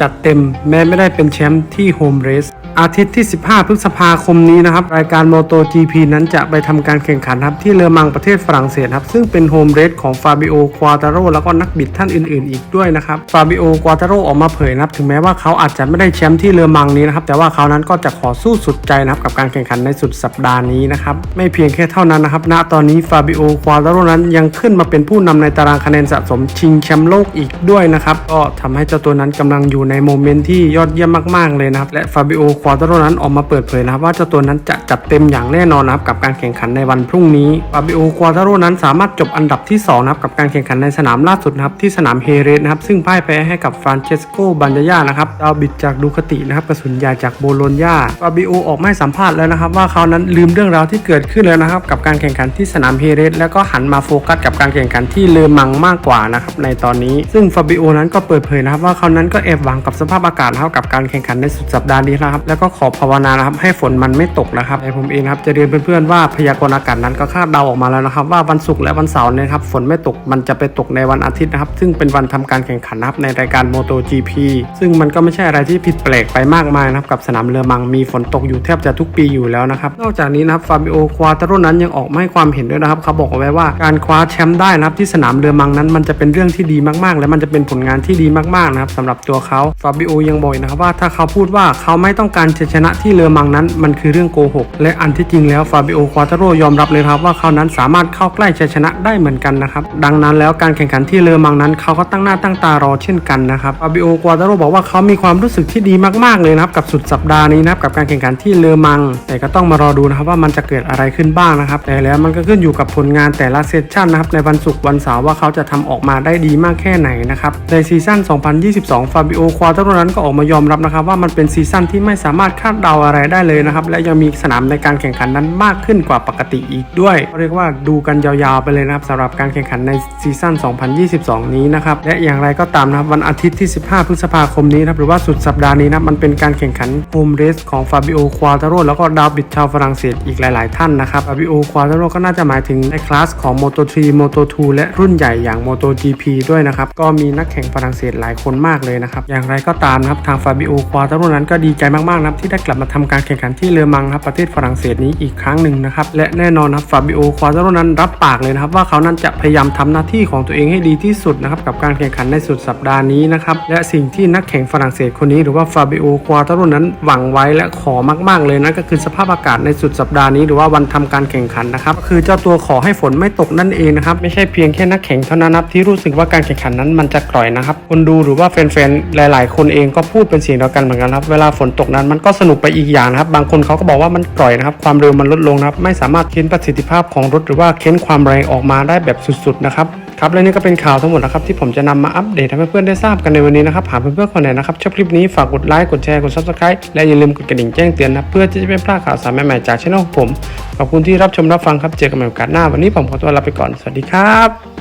จัดเต็มแม้ไม่ได้เป็นแชมป์ที่โฮมเรส อาทิตย์ที่ 15 พฤษภาคมนี้นะครับ รายการ MotoGP นั้นจะไปทำการแข่งขันครับที่เลอมังประเทศฝรั่งเศสครับซึ่งเป็นโฮมเรสของฟาบิโอ ควาตาโรแล้วก็นักบิดท่านอื่นๆ อีกด้วยนะครับฟาบิโอ ควาตาโรออกมาเผยนะครับ ถึงแม้ว่าเขาอาจจะไม่ได้แชมป์ที่เลอมังนี้นะครับ แต่ว่าเขานั้นก็จะขอสู้สุดใจนะครับกับการแข่งขันในสุดสัปดาห์นี้นะครับ ไม่เพียงแค่เท่านั้นนะครับ ณ ตอนนี้ฟาบิโอ ควาตาโรนั้นยังขึ้นมาเป็นผู้นำในตารางคะแนนสะสมชิงแชมป์โลกอีกด้วยนะครับ ก็ทำให้เจ้าตัวนั้นกำลังอยู่ในโมเมนต์ที่ยอดเยี่ยมมากๆเลยนะครับ และฟาบิโอควาตโรนั้นออกมาเปิดเผยนะครับว่าเจ้าตัวนั้นจะจัดเต็มอย่างแน่นอนนะครับกับการแข่งขันในวันพรุ่งนี้ฟาบิโอควาตโรนั้นสามารถจบอันดับที่2นะครับกับการแข่งขันในสนามล่าสุดนะครับที่สนามเฮเรสนะครับซึ่งพ่ายแพ้ให้กับฟรานเชสโกบันยานะครับดาวบิดจากดูคตินะครับกระสุนยาจากโบโลญญาฟาบิโอออกมาสัมภาษณ์แล้วนะครับว่าเขานั้นลืมเรื่องราวที่เกิดขึ้นแล้วนะครับกับการแข่งขันที่สนามเฮเรสแล้วก็หันมาโฟกัสกับการแข่งขันที่เลอมังมากกว่านะครับในตอนนี้ซึ่งฟาบิโอนั้นก็เปิดเผยนะครับว่าเขานั้นก็แอบหวังกับสภาพอากาศนะครับกับการแข่งขันในสุดสัปดาห์นี้นะครับแล้วก็ขอภาวนานะครับให้ฝนมันไม่ตกนะครับแต่ผมเองครับจะเรียนเพื่อนๆว่าพยากรณ์อากาศนั้นก็คาดเดาออกมาแล้วนะครับ ว่าวันศุกร์และวันเสาร์เนยนะครับฝนไม่ตกมันจะไปตกในวันอาทิตย์นะครับ ซึ่งเป็นวันทำการแข่งขันนะครับในรายการ MotoGP ซึ่งมันก็ไม่ใช่อะไรที่ผิดแปลกไปมากมายนะครับกับสนามเรือมังมีฝนตกอยู่แทบจะทุกปีอยู่แล้วนะครับนอกจากนี้นะครับฟาบิโอควาตาโรนั้นยังออกมาให้ความเห็นด้วยนะครับเขาบอกเอาไว้ว่าการคว้าแชมป์ได้นะครับที่สนามเรือมังนั้นมันจะเป็นเรื่องที่ดีมากๆ และมันจะเป็นผลงานที่ดีมากๆนะครับสำหรับตัวเขาฟาบิโอยังบอกนะครับว่าถ้าเขาพูดว่าเขาไม่ต้องการชัยชนะที่เรือมังนั้นมันคือเรื่องโกหก และอันที่จริงแล้วฟาบิโอควาตาโรยอมรับเลยครับว่าเขานั้นสามารถเข้าใกล้ชัยชนะได้เหมือนกันนะครับ ดังนั้นแล้วการแข่งขันที่เรือมังนั้นเขาก็ตั้งหน้าตั้งตารอเช่นกันนะครับฟาบิโอควาตาโรบอกว่าเขามีความรู้สึกที่ดีมากๆเลยนะครับกับสุดสัปดาห์นี้นะครับกับการแข่งขันที่เรือมัง แต่ก็ต้องมารอดูนะครับว่ามันจะเกิดอะไรขึ้นบ้างนะครับแต่แล้วมันก็ขึ้นอยู่กับผลงานแต่ละเซสชั่นนะครับในวันศุกร์วันเสาร์ว่าเขาจะทำออกมาได้ดีมากแค่ไหนนะครับในซีซั่น 2022 ฟาบิโอควาตาโรนั้นก็ออกมายอมรับนะครับว่ามันเป็นซีซั่นที่ไม่สามารถคาดเดาอะไรได้เลยนะครับ และยังมีสนามในการแข่งขันนั้นมากขึ้นกว่าปกติอีกด้วย เรียกว่าดูกันยาวๆไปเลยนะครับสำหรับการแข่งขันในซีซั่น 2022 นี้นะครับและอย่างไรก็ตามนะครับวันอาทิตย์ที่ 15 พฤษภาคมนี้นะครับหรือว่าสุดสัปดาห์นี้นะมันเป็นการแข่งขันโฮมเรสของฟาบิโอควาตาโรแล้วก็ดาวบิดชาวฝรั่งเศสอีกหลายๆ ท่านนะครับฟาบิโอควาตาโรก็น่าจะหมายถึงในคลาสของ Moto3 Moto2 และรุ่นใหญ่อย่าง MotoGP ด้วยนะครับก็มีนักแข่งฝรั่งเศสหลายคนมากเลยนะครับอย่างไรก็ตามนะครับทางฟาบิโอควาตาโรนั้นก็ดีใจมากๆนะครับที่ได้กลับมาทำการแข่งขันที่เลอมังครับประเทศฝรั่งเศสนี้อีกครั้งหนึ่งนะครับและแน่นอนครับฟาบิโอควาตาโรนั้นรับปากเลยนะครับว่าเขานั้นจะพยายามทำหน้าที่ของตัวเองให้ดีที่สุดนะครับกับการแข่งขันในสุดสัปดาห์นี้นะครับและสิ่งที่นักแข่งฝรั่งเศสคนนี้หรือว่าฟาบิโอควาตาโรนั้นหวังไว้และขอมาก ๆ เลยนั่นก็คือสภาพอากาศในสุดสัปดาห์นี้หรือว่าวันทำการแข่งขันนะครับคือเจ้าตัวขอให้ฝนไม่ตกนั่นเองนะครับไม่ใช่เพียงแค่นักแข่งเท่านั้นนะครับที่รู้สึกว่าการแข่งขันนั้นมันจะกร่อยนะครับคนดูหรือว่าแฟนๆหลาย ๆ คนเองก็พูดเป็นเสียงเดียวกันเหมือนกันครับเวลาฝนตกนั้นมันก็สนุกไปอีกอย่างนะครับ บางคนเขาก็บอกว่ามันกร่อยนะครับ ความเร็วมันลดลงนะครับ ไม่สามารถเค้นประสิทธิภาพของรถหรือว่าเค้นความแรงออกมาได้แบบสุดๆนะครับครับและนี่ก็เป็นข่าวทั้งหมดนะครับที่ผมจะนำมาอัปเดตให้เพื่อนๆได้ทราบกันในวันนี้นะครับหากเพื่อนๆคนไหนนะครับชอบคลิปนี้ฝากกดไลค์กดแชร์กด subscribe และอย่าลืมกดกระดิ่งแจ้งเตือนนะเพื่อที่จะไม่พลาดข่าวสารใหม่ๆจากช่องผมขอบคุณที่รับชมรับฟังครับเจอกันใหม่โอกาสหน้า วันนี้ผมขอตัวลาไปก่อนสวัสดีครับ